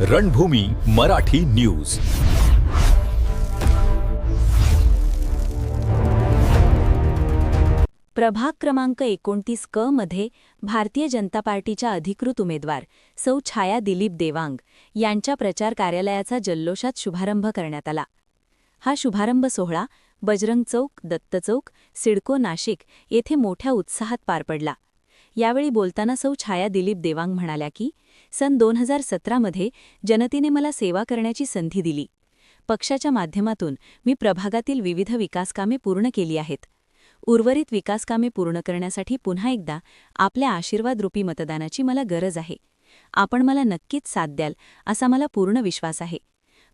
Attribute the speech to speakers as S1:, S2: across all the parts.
S1: रणभूमी Marathi news.
S2: प्रभाग क्रमांक एकोणतीस क मध्ये भारतीय जनता पार्टीच्या अधिकृत उमेदवार सौ छाया दिलीप देवांग यांच्या प्रचार कार्यालयाचा जल्लोषात शुभारंभ करण्यात आला. हा शुभारंभ सोहळा बजरंग चौक दत्त चौक सिडको नाशिक येथे मोठ्या उत्साहात पार पडला. यावेळी बोलताना सौ छाया दिलीप देवांग म्हणाल्या की सन दोन हजार सतरामध्ये जनतेने मला सेवा करण्याची संधी दिली. पक्षाच्या माध्यमातून मी प्रभागातील विविध विकासकामे पूर्ण केली आहेत. उर्वरित विकासकामे पूर्ण करण्यासाठी पुन्हा एकदा आपल्या आशीर्वादरूपी मतदानाची मला गरज आहे. आपण मला नक्कीच साथ द्याल असा मला पूर्ण विश्वास आहे.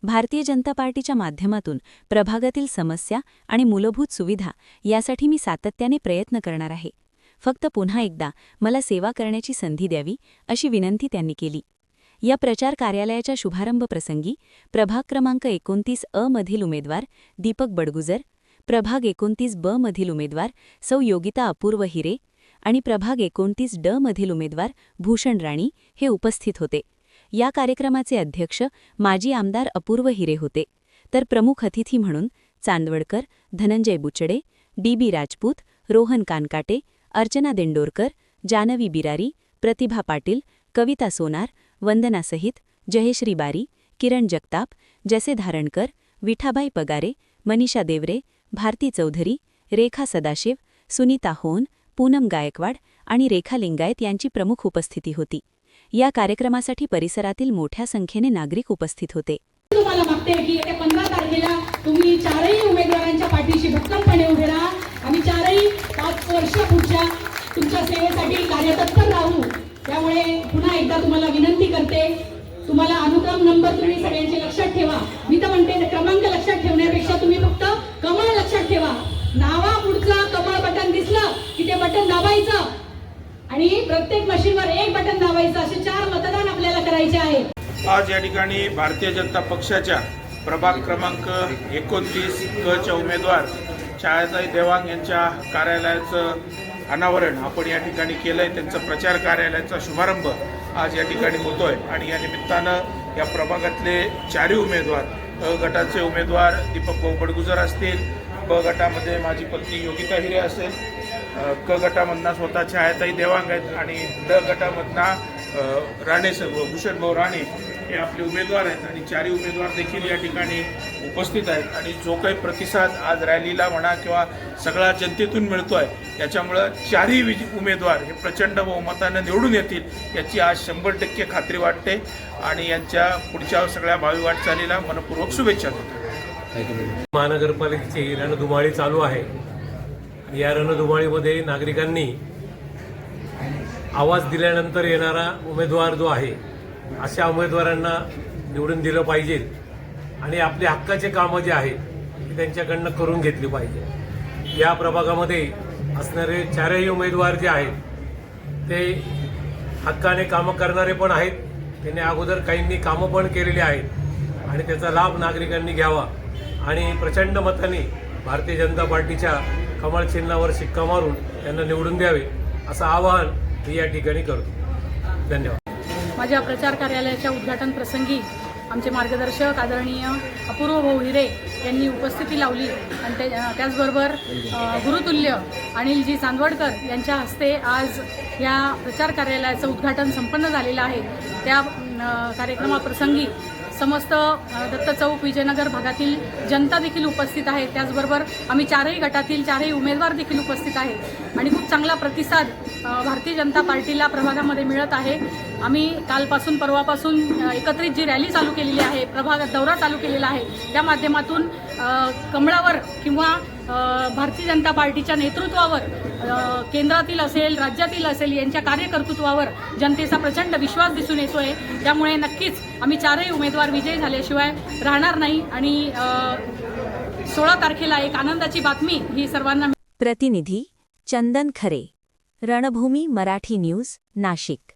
S2: भारतीय जनता पार्टीच्या माध्यमातून प्रभागातील समस्या आणि मूलभूत सुविधा यासाठी मी सातत्याने प्रयत्न करणार आहे. फक्त पुन्हा एकदा मला सेवा करण्याची संधी द्यावी अशी विनंती त्यांनी केली. या प्रचार कार्यालयाच्या शुभारंभ प्रसंगी प्रभाग क्रमांक एकोणतीस अ मधील उमेदवार दीपक बडगुजर प्रभाग एकोणतीस ब मधील उमेदवार सौ योगिता अपूर्व हिरे आणि प्रभाग एकोणतीस ड मधील उमेदवार भूषण राणी हे उपस्थित होते. या कार्यक्रमाचे अध्यक्ष माजी आमदार अपूर्व हिरे होते. तर प्रमुख अतिथी म्हणून चांदवडकर धनंजय बुचडे डी बी राजपूत रोहन कानकाटे अर्चना दिंडोरकर जानवी बिरारी प्रतिभा पाटील कविता सोनार वंदना सहित जयश्री बारी किरण जगताप जसे धारणकर विठाबाई पगारे मनीषा देवरे भारती चौधरी रेखा सदाशिव सुनीता होन पूनम गायकवाड आणि रेखा लिंगायत यांची प्रमुख उपस्थिती होती. या कार्यक्रमासाठी परिसरातील मोठ्या संख्येने नागरिक उपस्थित होते.
S3: तुम्हाला मागते की येत्या पंधरा तारखेला तुम्ही चारही उमेदवारांच्या पाठीशी भक्कमपणे उभे राहा. आम्ही चारही पाच वर्ष पुढच्या तुमच्या सेवेसाठी कार्यतत्पर राहू. त्यामुळे पुन्हा एकदा तुम्हाला विनंती करते तुम्हाला अनुक्रम नंबर तुम्ही सगळ्यांचे लक्षात ठेवा. मी तर म्हणते क्रमांक लक्षात ठेवण्यापेक्षा तुम्ही फक्त कमळ लक्षात ठेवा. नावा पुढचं कमळ बटन दिसलं की ते बटन दाबायचं. आणि प्रत्येक मशीनवर एक बटन दाबायचं असे चार मतदान आपल्याला करायचे आहे.
S4: आज या ठिकाणी भारतीय जनता पक्षाच्या प्रभाग क्रमांक एकोणतीस क च्या उमेदवार छायाताई देवांग यांच्या कार्यालयाचं अनावरण आपण या ठिकाणी केलं आहे त्यांचं प्रचार कार्यालयाचा शुभारंभ आज या ठिकाणी होतो आहे आणि या निमित्तानं या प्रभागातले चारही उमेदवार अ गटाचे उमेदवार दीपक भाऊ बडगुजर असतील ब गटामध्ये माझी पत्नी योगिता हिरे असेल क गटामधना स्वतः छायाताई देवांग आहेत आणि ड गटामधना राणे सर भूषण भाऊ राणे हे आपले उमेदवार आहेत आणि चारही उमेदवार देखील या ठिकाणी उपस्थित आहेत. आणि जो काही प्रतिसाद आज रॅलीला म्हणा किंवा सगळा जनतेतून मिळतो आहे त्याच्यामुळं चारही विज उमेदवार हे प्रचंड बहुमतानं निवडून येतील याची आज शंभर टक्के खात्री वाटते. आणि यांच्या पुढच्या सगळ्या भावी वाटचालीला मनपूर्वक शुभेच्छा देतो.
S5: महानगरपालिकेची रणधुमाळी चालू आहे. या रणधुमाळीमध्ये नागरिकांनी आवाज दिल्यानंतर येणारा उमेदवार जो आहे अशा उमेदवारांना निवडून दिलं पाहिजे आणि आपले हक्काचे कामं जे आहेत ते त्यांच्याकडनं करून घेतली पाहिजे. या प्रभागामध्ये असणारे चारही उमेदवार जे आहेत ते हक्काने कामं करणारे पण आहेत त्यांनी अगोदर काहींनी कामं पण केलेली आहेत आणि त्याचा लाभ नागरिकांनी घ्यावा आणि प्रचंड मताने भारतीय जनता पार्टीच्या कमळ चिन्हावर शिक्का मारून त्यांना निवडून द्यावे असं आवाहन मी या ठिकाणी करतो. धन्यवाद.
S6: माझ्या प्रचार कार्यालयाच्या उद्घाटन प्रसंगी आमचे मार्गदर्शक आदरणीय अपूर्व भाऊ हिरे यांनी उपस्थिती लावली. आणि ते त्याचबरोबर गुरुतुल्य अनिलजी चांदवडकर यांच्या हस्ते आज या प्रचार कार्यालयाचं उद्घाटन संपन्न झालेलं आहे. त्या कार्यक्रमाप्रसंगी समस्त दत्त चौक विजयनगर भागातील जनता देखील उपस्थित आहे त्याचबरोबर आम्ही चारही गटातील चारही उमेदवार देखील उपस्थित आहे आणि खूप चांगला प्रतिसाद भारतीय जनता पार्टीला प्रभागामध्ये मिळत आहे. आम्ही कालपासून परवापासून एकत्रित जी रॅली चालू केलेली आहे प्रभाग दौरा चालू केलेला आहे त्या माध्यमातून कमळावर किंवा भारतीय जनता पार्टीच्या नेतृत्वावर केंद्रातील असेल राज्यातील असेल यांच्या कार्यकर्तृत्वावर जनतेचा प्रचंड विश्वास दिसून येतोय. त्यामुळे नक्कीच आम्ही चारही उमेदवार विजयी झाल्याशिवाय राहणार नाही आणि सोळा तारखेला एक आनंदाची बातमी ही सर्वांना
S2: प्रतिनिधी चंदन खरे रणभूमी मराठी न्यूज नाशिक.